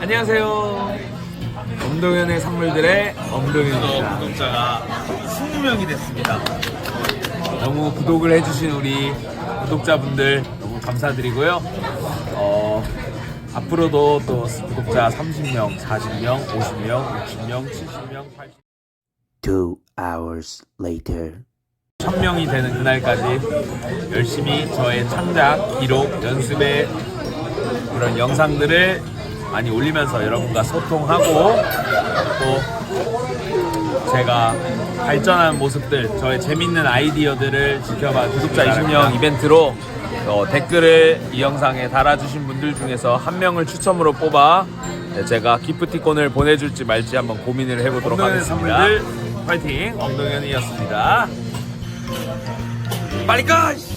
안녕하세요. 엄동현의 선물들의 엄동현입니다. 구독자가 20명이 됐습니다. 너무 구독을 해주신 우리 구독자분들 너무 감사드리고요. 어, 앞으로도 또 구독자 30명, 40명, 50명, 60명, 70명, 80명. Two hours later. 1000명이 되는 그날까지 열심히 저의 창작, 기록, 연습의 그런 영상들을 많이 올리면서 여러분과 소통하고 또 제가 발전하는 모습들, 저의 재밌는 아이디어들을 지켜봐 구독자 20명 이벤트로 어, 댓글을 이 영상에 달아주신 분들 중에서 한 명을 추첨으로 뽑아 네, 제가 기프티콘을 보내줄지 말지 한번 고민을 해보도록 하겠습니다. 선물들 파이팅! 엉동현이었습니다. 빨리 가! 씨!